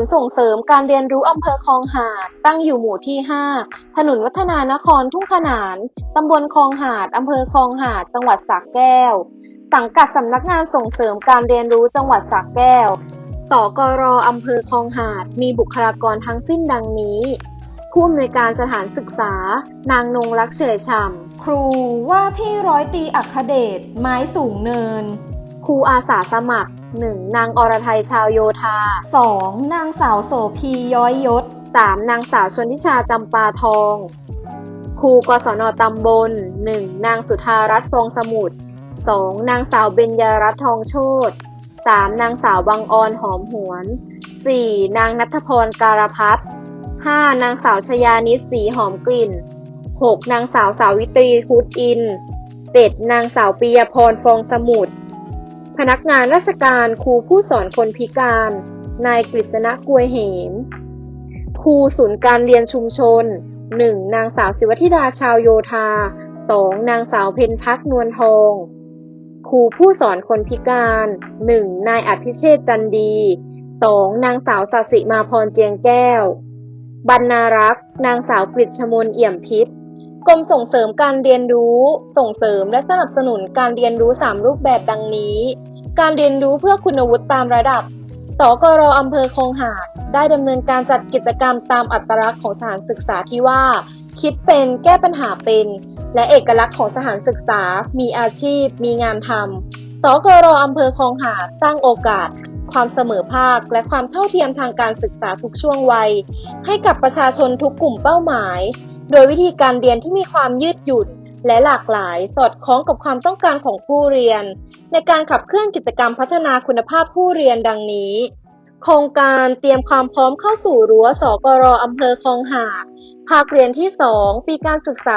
นย์ส่งเสริมการเรียนรู้อำเภอคลองหาด ตั้งอยู่หมู่ที่ 5 ถนนวัฒนานครทุ่งขนาน ตำบลคลองหาด อำเภอคลองหาด จังหวัดสระแก้ว สังกัดสำนักงานส่งเสริมการเรียนรู้จังหวัดสระแก้ว สกรอำเภอคลองหาด มีบุคลากรทั้งสิ้นดังนี้ ผู้อำนวยการสถานศึกษา นางนงรักเฉยฉ่ำครูว่าที่ร้อยตีอัคเดชไม้สูงเนิน ครูอาสาสมัคร 1. นางอรไทยชาวโยธา 2. นางสาวโสพีย้อยยศ 3. นางสาวชนทิชาจำปาทอง ครูกศนตำบล 1. นางสุธารัตน์ฟองสมุทร 2. นางสาวเบญญารัตน์ทองโชต 3. นางสาวบางออนหอมหวน 4. นางนัทพรการพัฒน์ 5. นางสาวชยานิสสีหอมกลิ่น 6. นางสาวสาวิตรีพุทธอิน 7. นางสาวปียพรฟองสมุทร พนักงานราชการครูผู้สอนคนพิการ นายกฤษณะกวยเหม ครูศูนย์การเรียนชุมชน 1. นางสาวศิวธิดาชาวโยธา 2. นางสาวเพนพักนวลทอง ครูผู้สอนคนพิการ 1. นายอภิเชษจันดี 2. นางสาวสสิมาพรเจียงแก้ว บรรณารักษ์ นางสาวกฤษชมนเอี่ยมพิษกรมส่งเสริมการเรียนรู้ ส่งเสริมและสนับสนุนการเรียนรู้ 3 รูปแบบดังนี้ การเรียนรู้เพื่อคุณวุฒิตามระดับ สกรอำเภอคลองหาดได้ดำเนินการจัดกิจกรรมตามอัตลักษณ์ของสถานศึกษาที่ว่า คิดเป็นแก้ปัญหาเป็น และเอกลักษณ์ของสถานศึกษา มีอาชีพ มีงานทำสกรอำเภอคลองหาดสร้างโอกาส ความเสมอภาค และความเท่าเทียมทางการศึกษาทุกช่วงวัย ให้กับประชาชนทุกกลุ่มเป้าหมาย โดยวิธีการเรียนที่มีความยืดหยุ่น และหลากหลายสอดคล้องกับความต้องการของผู้เรียน ในการขับเคลื่อนกิจกรรมพัฒนาคุณภาพผู้เรียนดังนี้ โครงการเตรียมความพร้อมเข้าสู่รั้วสกรอำเภอคลองหาดภาคเรียนที่ 2 ปีการศึกษา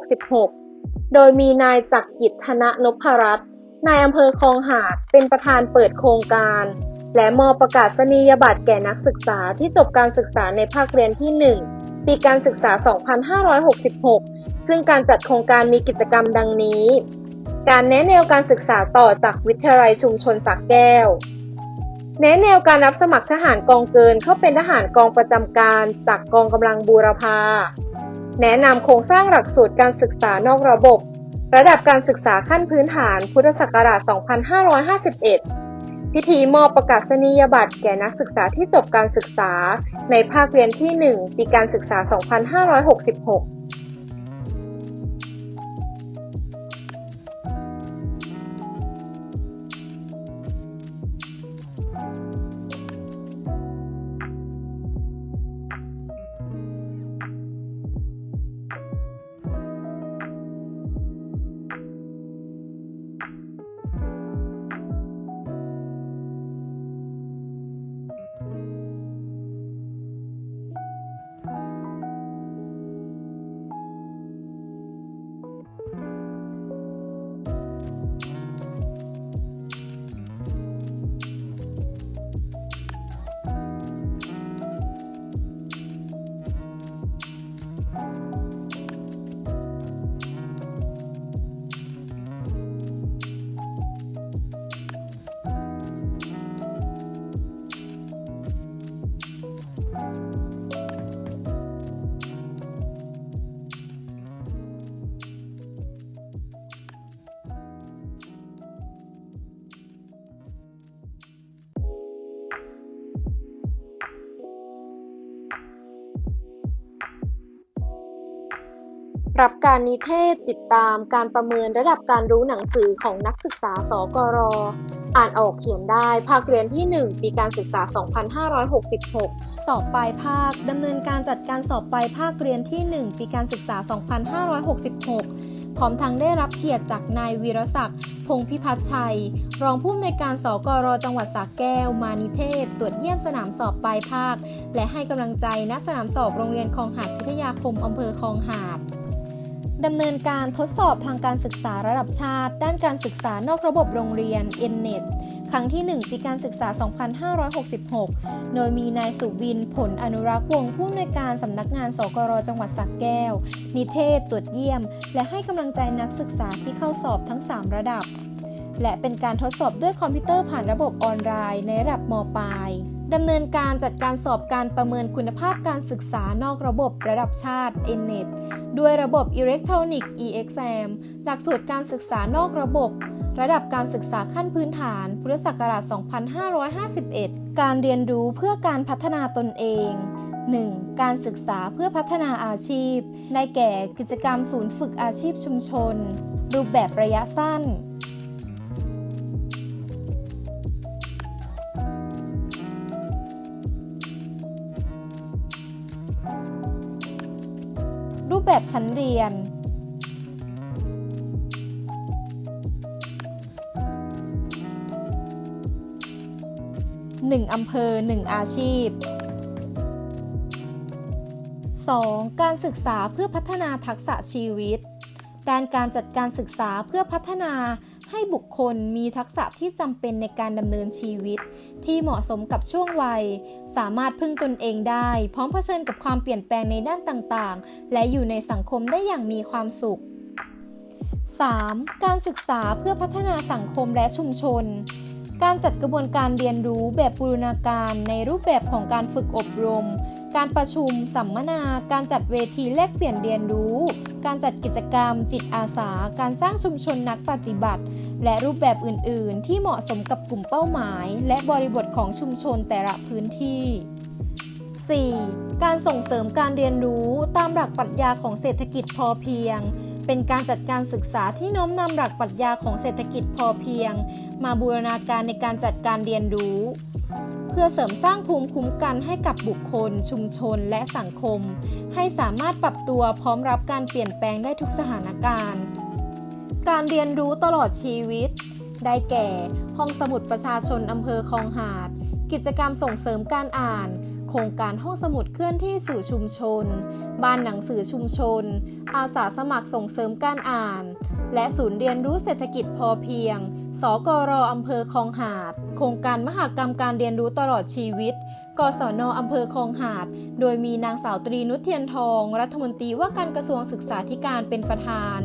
2566 โดยมีนายจักรกิจธนนพรัตน์นายอำเภอคลองหาดเป็นประธานเปิดโครงการ และมอบประกาศนียบัตรแก่นักศึกษาที่จบการศึกษาในภาคเรียนที่ 1 ปีการศึกษา 2566 ซึ่งการจัดโครงการมีกิจกรรมดังนี้ การแนะแนวการศึกษาต่อจากวิทยาลัยชุมชนสักแก้ว แนะแนวการรับสมัครทหารกองเกินเข้าเป็นทหารกองประจำการจากกองกำลังบูรพา แนะนำโครงสร้างหลักสูตรการศึกษานอกระบบ ระดับการศึกษาขั้นพื้นฐานพุทธศักราช 2551 พิธีมอบประกาศนียบัตรแก่นักศึกษาที่จบการศึกษา ในภาคเรียนที่ 1 ปีการศึกษา 2566 รับการนิเทศติดตามการประเมินระดับการรู้หนังสือของนักศึกษา สกร อ่านออกเขียนได้ ภาคเรียนที่ 1 ปีการศึกษา 2566 สอบปลายภาคดำเนินการจัดการสอบปลายภาคเรียนที่ 1 ปีการศึกษา 2566 พร้อมทั้งได้รับเกียรติจากนายวีรศักดิ์พงษพิพัฒน์ชัย รองผู้อำนวยการสกร จังหวัดสระแก้ว มานิเทศ ตรวจเยี่ยมสนามสอบปลายภาค และให้กำลังใจณสนามสอบโรงเรียนคลองหาดพิทยาคมอำเภอคลองหาด ดำเนินการทดสอบทางการศึกษาระดับชาติ ด้านการศึกษานอกระบบโรงเรียน n-net ครั้งที่ 1 ปีการศึกษา 2566 โดยมีนายสุบิน ผลอนุรักษ์วงผู้อำนวยการสำนักงาน สกรจังหวัดสระแก้ว นิเทศ ตรวจเยี่ยม และให้กำลังใจนักศึกษาที่เข้าสอบทั้ง 3 ระดับ และเป็นการทดสอบด้วยคอมพิวเตอร์ผ่านระบบออนไลน์ในระดับมปลาย ดำเนินการจัดการสอบการประเมินคุณภาพการศึกษานอกระบบระดับชาติ NNET ด้วยระบบ Electronic e-exam หลักสูตรการศึกษานอกระบบ ระดับการศึกษาขั้นพื้นฐาน พุทธศักราช 2551 การเรียนรู้เพื่อการพัฒนาตนเอง 1. การศึกษาเพื่อพัฒนาอาชีพ ได้แก่กิจกรรมศูนย์ฝึกอาชีพชุมชน รูปแบบระยะสั้น รูปแบบชั้นเรียน 1 อำเภอ 1 อาชีพ 2. การศึกษาเพื่อพัฒนาทักษะชีวิต ด้านการจัดการศึกษาเพื่อพัฒนา ให้บุคคลมีทักษะที่จำเป็นในการดำเนินชีวิต ที่เหมาะสมกับช่วงวัย สามารถพึ่งตนเองได้ พร้อมเผชิญกับความเปลี่ยนแปลงในด้านต่างๆ และอยู่ในสังคมได้อย่างมีความสุข 3. การศึกษาเพื่อพัฒนาสังคมและชุมชน การจัดกระบวนการเรียนรู้แบบบูรณาการในรูปแบบของการฝึกอบรม การประชุม สัมมนา การจัดเวทีแลกเปลี่ยนเรียนรู้ การจัดกิจกรรม จิตอาสา การสร้างชุมชนนักปฏิบัติ และรูปแบบอื่น ๆ ที่เหมาะสมกับกลุ่มเป้าหมาย และบริบทของชุมชนแต่ละพื้นที่ 4. การส่งเสริมการเรียนรู้ตามหลักปรัชญาของเศรษฐกิจพอเพียง เป็นการจัดการศึกษาที่น้อมนำหลักปรัชญาของเศรษฐกิจพอเพียง มาบูรณาการในการจัดการเรียนรู้ เพื่อเสริมสร้างภูมิคุ้มกันให้กับบุคคล ชุมชน และสังคม ให้สามารถปรับตัวพร้อมรับการเปลี่ยนแปลงได้ทุกสถานการณ์ การเรียนรู้ตลอดชีวิต ได้แก่ ห้องสมุดประชาชนอำเภอคลองหาด กิจกรรมส่งเสริมการอ่านโครงการห้องสมุดเคลื่อนที่สู่ชุมชน บ้านหนังสือชุมชน อาสาสมัครส่งเสริมการอ่าน และศูนย์เรียนรู้เศรษฐกิจพอเพียง สกรออำเภอคลองหาด ครงการมหากรรมการเรียนรู้ตลอดชีวิต กศนอำเภอคลองหาด โดยมีนางสาวตรีนุชเทียนทอง รัฐมนตรีว่าการกระทรวงศึกษาธิการเป็นประธาน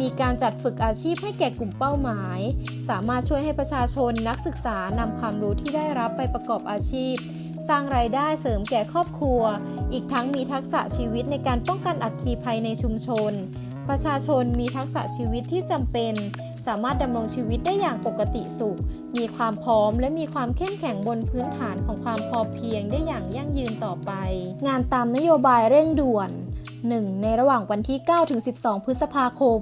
มีการจัดฝึกอาชีพให้แก่กลุ่มเป้าหมาย สามารถช่วยให้ประชาชนนักศึกษานำความรู้ที่ได้รับไปประกอบอาชีพ สร้างรายได้เสริมแก่ครอบครัว อีกทั้งมีทักษะชีวิตในการป้องกันอัคคีภัยในชุมชน ประชาชนมีทักษะชีวิตที่จำเป็น สามารถดำรงชีวิตได้อย่างปกติสุข มีความพร้อมและมีความเข้มแข็งบนพื้นฐานของความพอเพียงได้อย่างยั่งยืนต่อไป งานตามนโยบายเร่งด่วน 1. ในระหว่างวันที่ 9 ถึง 12 พฤษภาคม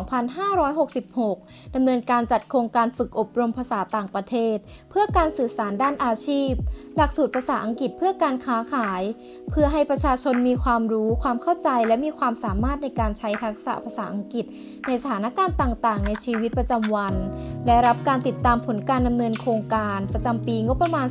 2566 ดำเนินการจัดโครงการฝึกอบรมภาษาต่างประเทศ เพื่อการสื่อสารด้านอาชีพ หลักสูตรภาษาอังกฤษเพื่อการค้าขาย เพื่อให้ประชาชนมีความรู้ ความเข้าใจ และมีความสามารถในการใช้ทักษะภาษาอังกฤษ ในสถานการณ์ต่างๆ ในชีวิตประจำวัน และรับการติดตามผลการดำเนินโครงการประจำปีงบประมาณ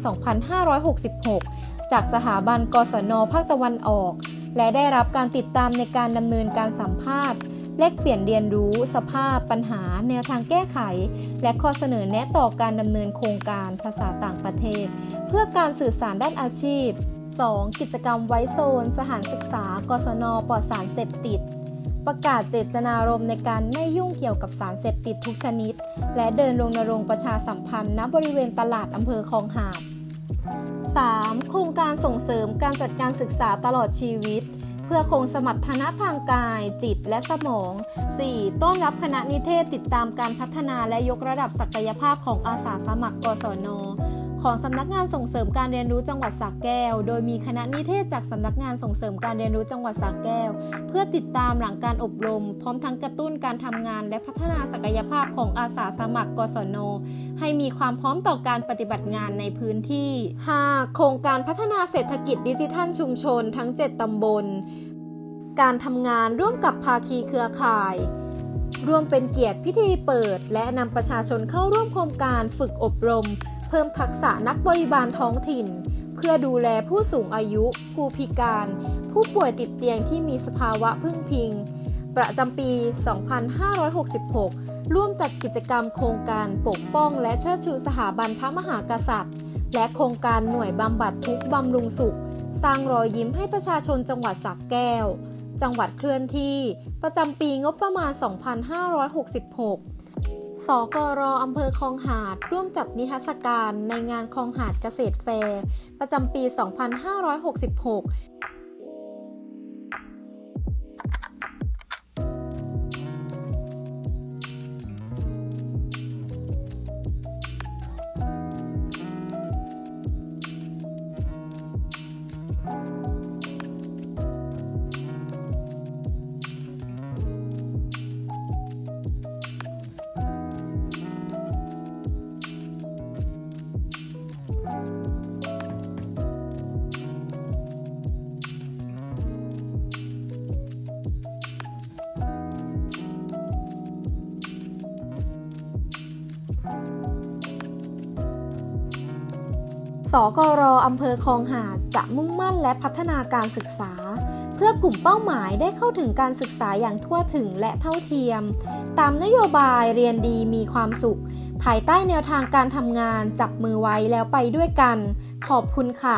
2566 จากสถาบันกศนภาคตะวันออก และได้รับการติดตามในการดำเนินการสัมภาษณ์ แลกเปลี่ยนเรียนรู้สภาพปัญหา แนวทางแก้ไข และข้อเสนอแนะต่อการดำเนินโครงการภาษาต่างประเทศ เพื่อการสื่อสารด้านอาชีพ 2. กิจกรรมไว้โซน สถานศึกษากศนปลอดสารเสพติด ประกาศเจตนารมณ์ในการไม่ยุ่งเกี่ยวกับสารเสพติดทุกชนิด และเดินรณรงประชาสัมพันธ์ณบริเวณตลาดอำเภอคลองหาด 3. โครงการส่งเสริมการจัดการศึกษาตลอดชีวิต พื่อคงสมรรถนะทางกาย จิตและสมอง 4. ต้อนรับคณะนิเทศติดตามการพัฒนาและยกระดับศักยภาพของอาสาสมัครกศน ของสำนักงานส่งเสริมการเรียนรู้จังหวัดสระแก้ว โดยมีคณะนิเทศจากสำนักงานส่งเสริมการเรียนรู้จังหวัดสระแก้ว เพื่อติดตามหลังการอบรม พร้อมทั้งกระตุ้นการทำงาน และพัฒนาศักยภาพของอาสาสมัครกศน ให้มีความพร้อมต่อการปฏิบัติงานในพื้นที่ 5. โครงการพัฒนาเศรษฐกิจดิจิทัลชุมชนทั้ง 7ตำบล การทำงานร่วมกับภาคีเครือข่ายร่วมเป็นเกียรติพิธีเปิด และนำประชาชนเข้าร่วมโครงการฝึกอบรม เพิ่มทักษะนักบริบาลท้องถิ่น เพื่อดูแลผู้สูงอายุ ผู้พิการ ผู้ป่วยติดเตียงที่มีสภาวะพึ่งพิง ประจำปี 2566 ร่วมจัดกิจกรรมโครงการปกป้องและเชิดชูสถาบันพระมหากษัตริย์ และโครงการหน่วยบำบัดทุกบำรุงสุข สร้างรอยยิ้มให้ประชาชนจังหวัดสักแก้ว จังหวัดเคลื่อนที่ ประจำปีงบประมาณ 2566 สกรอำเภอคลองหาด ร่วมจัดนิทรรศการในงานคลองหาดเกษตรแฟร์ ประจำปี 2566 สกรอำเภอคลองหาดจะมุ่งมั่นและพัฒนาการศึกษา เพื่อกลุ่มเป้าหมายได้เข้าถึงการศึกษาอย่างทั่วถึงและเท่าเทียม ตามนโยบายเรียนดีมีความสุข ภายใต้แนวทางการทำงานจับมือไว้แล้วไปด้วยกัน ขอบคุณค่ะ